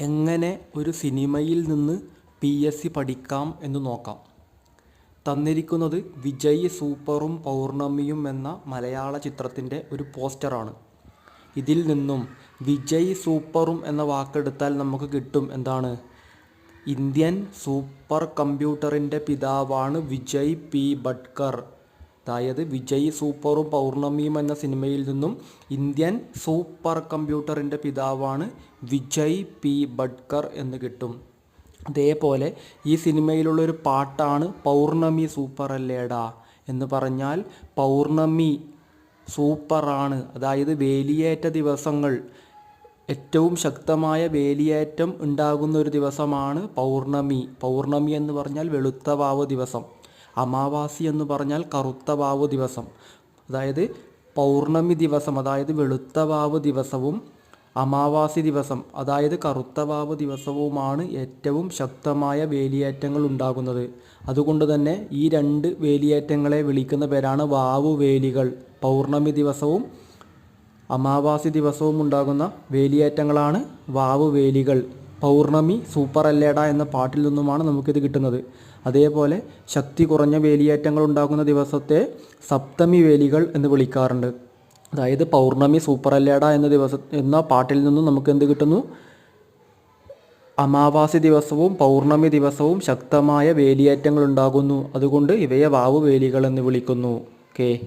എങ്ങനെ ഒരു സിനിമയിൽ നിന്ന് പി എസ് സി പഠിക്കാം എന്ന് നോക്കാം. തന്നിരിക്കുന്നത് വിജയ് സൂപ്പറും പൗർണമിയും എന്ന മലയാള ചിത്രത്തിന്റെ ഒരു പോസ്റ്ററാണ്. ഇതിൽ നിന്നും വിജയ് സൂപ്പറും എന്ന വാക്കെടുത്താൽ നമുക്ക് കിട്ടും എന്താണ്? ഇന്ത്യൻ സൂപ്പർ കമ്പ്യൂട്ടറിന്റെ പിതാവാണ് വിജയ് പി ഭട്കർ. അതായത് വിജയ് സൂപ്പറും പൗർണമിയും എന്ന സിനിമയിൽ നിന്നും ഇന്ത്യൻ സൂപ്പർ കമ്പ്യൂട്ടറിന്റെ പിതാവാണ് വിജയ് പി ഭട്കർ എന്ന് കിട്ടും. അതേപോലെ ഈ സിനിമയിലുള്ളൊരു പാട്ടാണ് പൗർണമി സൂപ്പർ അല്ലേടാ എന്ന് പറഞ്ഞാൽ പൗർണമി സൂപ്പറാണ്. അതായത് വേലിയേറ്റ ദിവസങ്ങൾ ഏറ്റവും ശക്തമായ വേലിയേറ്റം ഉണ്ടാകുന്ന ഒരു ദിവസമാണ് പൗർണമി. പൗർണമി എന്ന് പറഞ്ഞാൽ വെളുത്തവാവ് ദിവസം. അമാവാസി എന്ന് പറഞ്ഞാൽ കറുത്ത വാവ് ദിവസം. അതായത് പൗർണമി ദിവസം അതായത് വെളുത്ത വാവ് ദിവസവും അമാവാസി ദിവസം അതായത് കറുത്ത വാവ് ദിവസവുമാണ് ഏറ്റവും ശക്തമായ വേലിയേറ്റങ്ങൾ ഉണ്ടാകുന്നത്. അതുകൊണ്ട് തന്നെ ഈ രണ്ട് വേലിയേറ്റങ്ങളെ വിളിക്കുന്ന പേരാണ് വാവു വേലികൾ. പൗർണമി ദിവസവും അമാവാസി ദിവസവും ഉണ്ടാകുന്ന വേലിയേറ്റങ്ങളാണ് വാവു വേലികൾ. പൗർണമി സൂപ്പർ അല്ലേട എന്ന പാട്ടിൽ നിന്നുമാണ് നമുക്കിത് കിട്ടുന്നത്. അതേപോലെ ശക്തി കുറഞ്ഞ വേലിയേറ്റങ്ങൾ ഉണ്ടാകുന്ന ദിവസത്തെ സപ്തമി വേലികൾ എന്ന് വിളിക്കാറുണ്ട്. അതായത് പൗർണമി സൂപ്പർ അല്ലേട എന്ന ദിവസം എന്ന പാട്ടിൽ നിന്നും നമുക്ക് എന്ത് കിട്ടുന്നു? അമാവാസി ദിവസവും പൗർണമി ദിവസവും ശക്തമായ വേലിയേറ്റങ്ങൾ ഉണ്ടാകുന്നു. അതുകൊണ്ട് ഇവയെ വാവു വേലികൾ എന്ന് വിളിക്കുന്നു. ഓക്കേ.